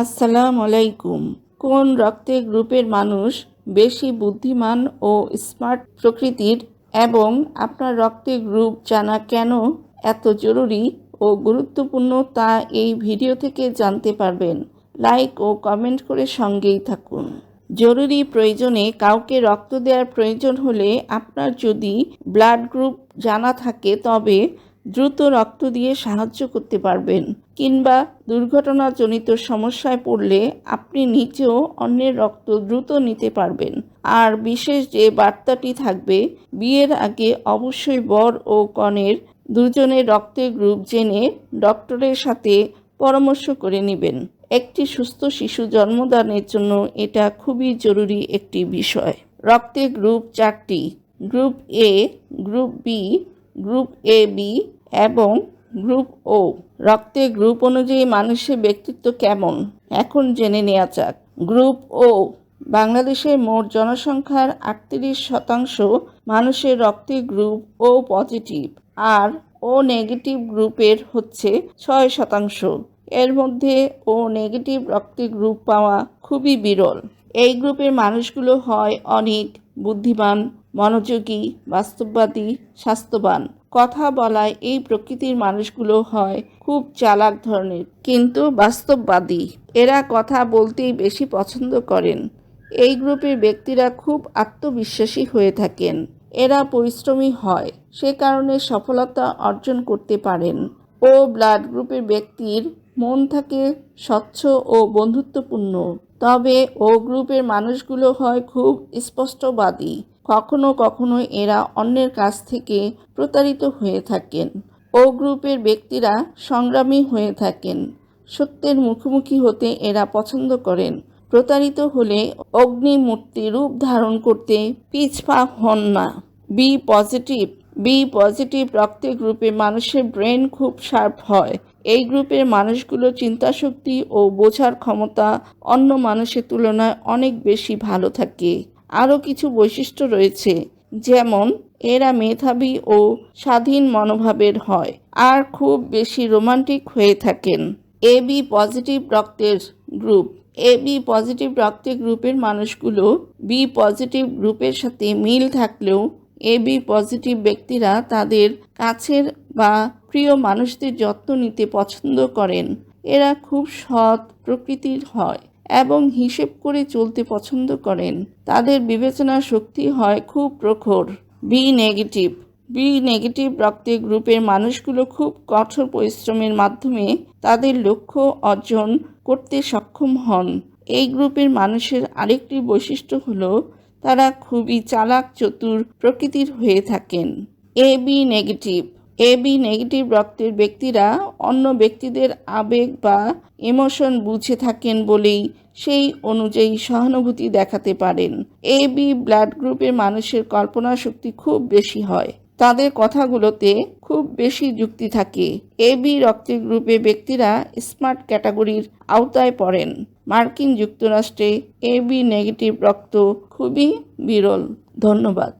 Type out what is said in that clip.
আসসালামু আলাইকুম কোন রক্তের গ্রুপের মানুষ বেশি বুদ্ধিমান ও স্মার্ট প্রকৃতির এবং আপনার রক্তের গ্রুপ জানা কেন এত জরুরি ও গুরুত্বপূর্ণ তা এই ভিডিও থেকে জানতে পারবেন। লাইক ও কমেন্ট করে সঙ্গেই থাকুন। জরুরি প্রয়োজনে কাউকে রক্ত দেওয়ার প্রয়োজন হলে আপনার যদি ব্লাড গ্রুপ জানা থাকে তবে দ্রুত রক্ত দিয়ে সাহায্য করতে পারবেন কিংবা দুর্ঘটনাজনিত সমস্যায় পড়লে আপনি নিজেও অন্যের রক্ত দ্রুত নিতে পারবেন। আর বিশেষ যে বার্তাটি থাকবে, বিয়ের আগে অবশ্যই বর ও কনের দুজনের রক্তের গ্রুপ জেনে ডক্টরের সাথে পরামর্শ করে নেবেন। একটি সুস্থ শিশু জন্মদানের জন্য এটা খুবই জরুরি একটি বিষয়। রক্তের গ্রুপ চারটি। Group A, group B group A, B এবং গ্রুপ ও। রক্তের গ্রুপ অনুযায়ী মানুষের ব্যক্তিত্ব কেমন? এখন জেনে নেওয়া যাক। Group O. বাংলাদেশের মোট জনসংখ্যার আটত্রিশ শতাংশ মানুষের রক্তের গ্রুপ ও পজিটিভ আর ও নেগেটিভ গ্রুপের হচ্ছে ছয় শতাংশ। এর মধ্যে ও নেগেটিভ রক্তের গ্রুপ পাওয়া খুবই বিরল। এই গ্রুপের মানুষগুলো হয় অনেক বুদ্ধিমান মনোযোগী, বাস্তববাদী, স্বাস্থ্যবান। কথা বলায় এই প্রকৃতির মানুষগুলো হয় খুব চালাক ধরনের। কিন্তু বাস্তববাদী, এরা কথা বলতেই বেশি পছন্দ করেন। এই গ্রুপের ব্যক্তিরা খুব আত্মবিশ্বাসী হয়ে থাকেন। এরা পরিশ্রমী হয়, সে কারণে সফলতা অর্জন করতে পারেন। ও ব্লাড গ্রুপের ব্যক্তির মন থাকে স্বচ্ছ ও বন্ধুত্বপূর্ণ। তবে ও গ্রুপের মানুষগুলো হয় খুব স্পষ্টবাদী। কখনো কখনো এরা অন্যের কাছ থেকে প্রতারিত হয়ে থাকেন ও গ্রুপের ব্যক্তিরা সংগ্রামী হয়ে থাকেন। সত্যের মুখোমুখি হতে এরা পছন্দ করেন। প্রতারিত হলে অগ্নিমূর্তি রূপ ধারণ করতে পিছপা হন না। বি পজিটিভ বি পজিটিভ রক্তের গ্রুপে মানুষের ব্রেন খুব শার্প হয়। এই গ্রুপের মানুষগুলো চিন্তাশক্তি ও বোঝার ক্ষমতা অন্য মানুষের তুলনায় অনেক বেশি ভালো থাকে। আরও কিছু বৈশিষ্ট্য রয়েছে, যেমন এরা মেধাবী ও স্বাধীন মনোভাবের হয় আর খুব বেশি রোমান্টিক হয়ে থাকেন। এ বি পজিটিভ রক্তের গ্রুপ। এ বি পজিটিভ রক্তের গ্রুপের মানুষগুলো বি পজিটিভ গ্রুপের সাথে মিল থাকলেও এ বি পজিটিভ ব্যক্তিরা তাদের কাছের বা প্রিয় মানুষদের যত্ন নিতে পছন্দ করেন। এরা খুব সৎ প্রকৃতির হয়। এবং হিসেব করে চলতে পছন্দ করেন। তাদের বিবেচনা শক্তি হয় খুব প্রখর। বি নেগেটিভ বি নেগেটিভ রক্তের গ্রুপের মানুষগুলো খুব কঠোর পরিশ্রমের মাধ্যমে তাদের লক্ষ্য অর্জন করতে সক্ষম হন। এই গ্রুপের মানুষের আরেকটি বৈশিষ্ট্য হলো তারা খুবই চালাক, চতুর প্রকৃতির হয়ে থাকেন। A B negative A B negative রক্তের ব্যক্তিরা অন্য ব্যক্তিদের আবেগ বা ইমোশন বুঝে থাকেন বলেই সেই অনুযায়ী সহানুভূতি দেখাতে পারেন। এ বি ব্লাড গ্রুপের মানুষের কল্পনা শক্তি খুব বেশি হয়। তাদের কথাগুলোতে খুব বেশি যুক্তি থাকে। এ বি রক্তের গ্রুপে ব্যক্তিরা স্মার্ট ক্যাটাগরির আওতায় পড়েন। মার্কিন যুক্তরাষ্ট্রে এ বি নেগেটিভ রক্ত খুবই বিরল। ধন্যবাদ।